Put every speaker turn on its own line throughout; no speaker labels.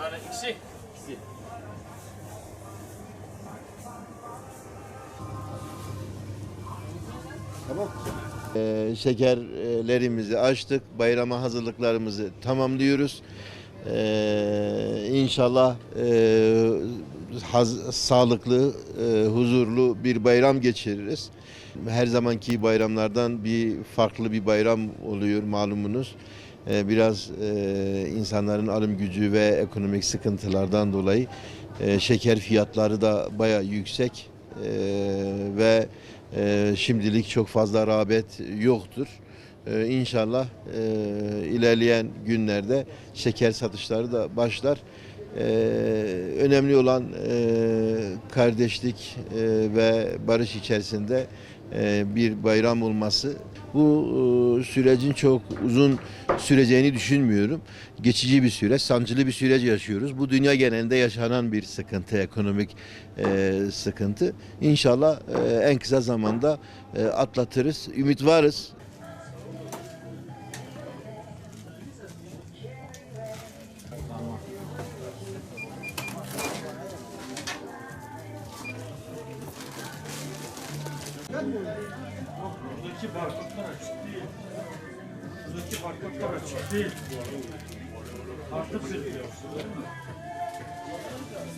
Allah ikisi? Tamam.
Ee, şekerlerimizi açtık. Bayrama hazırlıklarımızı tamamlıyoruz. Ee, inşallah e, haz, sağlıklı, e, huzurlu bir bayram geçiririz. Her zamanki bayramlardan bir farklı bir bayram oluyor malumunuz. Ee, biraz e, insanların alım gücü ve ekonomik sıkıntılardan dolayı e, şeker fiyatları da baya yüksek Ee, ve e, şimdilik çok fazla rağbet yoktur. Ee, İnşallah e, ilerleyen günlerde şeker satışları da başlar. Ee, önemli olan kardeşlik ve barış içerisinde bir bayram olması. Bu e, sürecin çok uzun süreceğini düşünmüyorum. Geçici bir süreç, sancılı bir süreç yaşıyoruz. Bu dünya genelinde yaşanan bir sıkıntı, ekonomik e, sıkıntı. İnşallah e, en kısa zamanda e, atlatırız. Ümit varız.
Buradaki barkodlar açık değil. Buradaki barkodlar açık değil. Artık sürüyor.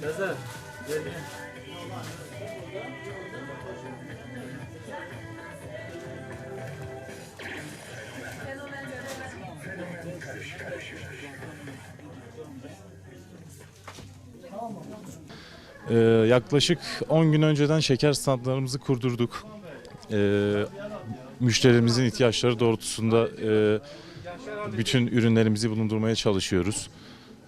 Sezer.
Ee, yaklaşık 10 gün önceden şeker standlarımızı kurdurduk. Ee, müşterimizin ihtiyaçları doğrultusunda e, bütün ürünlerimizi bulundurmaya çalışıyoruz.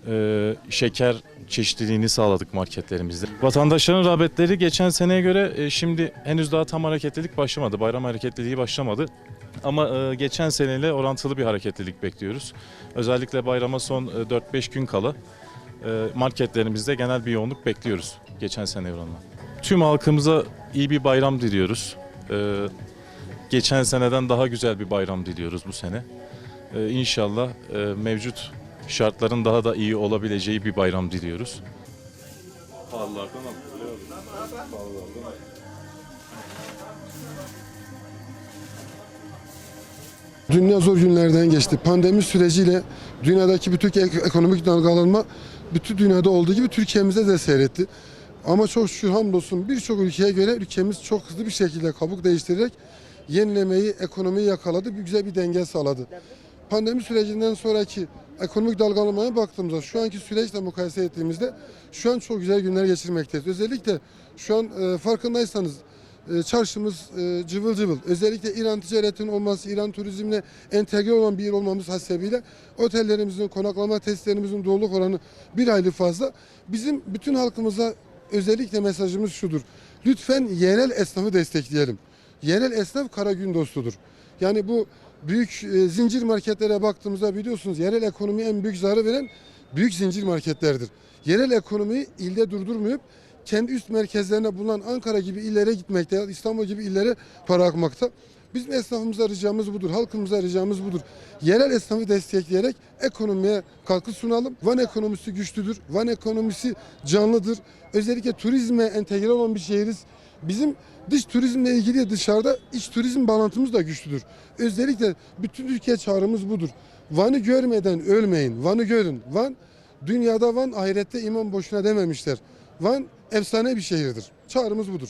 Ee, şeker çeşitliliğini sağladık marketlerimizde. Vatandaşların rağbetleri geçen seneye göre e, şimdi henüz daha tam hareketlilik başlamadı. Bayram hareketliliği başlamadı. Ama e, geçen seneyle orantılı bir hareketlilik bekliyoruz. Özellikle bayrama son e, 4-5 gün kala e, marketlerimizde genel bir yoğunluk bekliyoruz geçen sene oranla. Tüm halkımıza iyi bir bayram diliyoruz. E, geçen seneden daha güzel bir bayram diliyoruz bu sene. E, İnşallah e, mevcut şartların daha da iyi olabileceği bir bayram diliyoruz.
Dünya zor günlerden geçti. Pandemi süreciyle dünyadaki bütün ek- ekonomik dalgalanma bütün dünyada olduğu gibi Türkiye'mize de seyretti. Ama çok şükür hamdolsun birçok ülkeye göre ülkemiz çok hızlı bir şekilde kabuk değiştirerek yenilemeyi, ekonomiyi yakaladı. Bir güzel bir denge sağladı. Pandemi sürecinden sonraki ekonomik dalgalanmaya baktığımızda şu anki süreçle mukayese ettiğimizde şu an çok güzel günler geçirmekteyiz. Özellikle şu an e, farkındaysanız e, çarşımız e, cıvıl cıvıl. Özellikle İran ticaretinin olması, İran turizmle entegre olan bir yer olmamız hasebiyle otellerimizin, konaklama testlerimizin doluluk oranı bir hayli fazla. Bizim bütün halkımıza özellikle mesajımız şudur. Lütfen yerel esnafı destekleyelim. Yerel esnaf kara gün dostudur. Yani bu büyük e, zincir marketlere baktığımızda biliyorsunuz yerel ekonomiye en büyük zararı veren büyük zincir marketlerdir. Yerel ekonomiyi ilde durdurmayıp kendi üst merkezlerine bulunan Ankara gibi illere gitmekte, İstanbul gibi illere para akmakta. Bizim esnafımıza ricamız budur, halkımıza ricamız budur. Yerel esnafı destekleyerek ekonomiye katkı sunalım. Van ekonomisi güçlüdür, Van ekonomisi canlıdır. Özellikle turizme entegre olan bir şehiriz. Bizim dış turizmle ilgili dışarıda iç turizm bağlantımız da güçlüdür. Özellikle bütün Türkiye çağrımız budur. Van'ı görmeden ölmeyin. Van'ı görün. Van dünyada Van ahirette iman boşuna dememişler. Van efsane bir şehirdir. Çağrımız budur.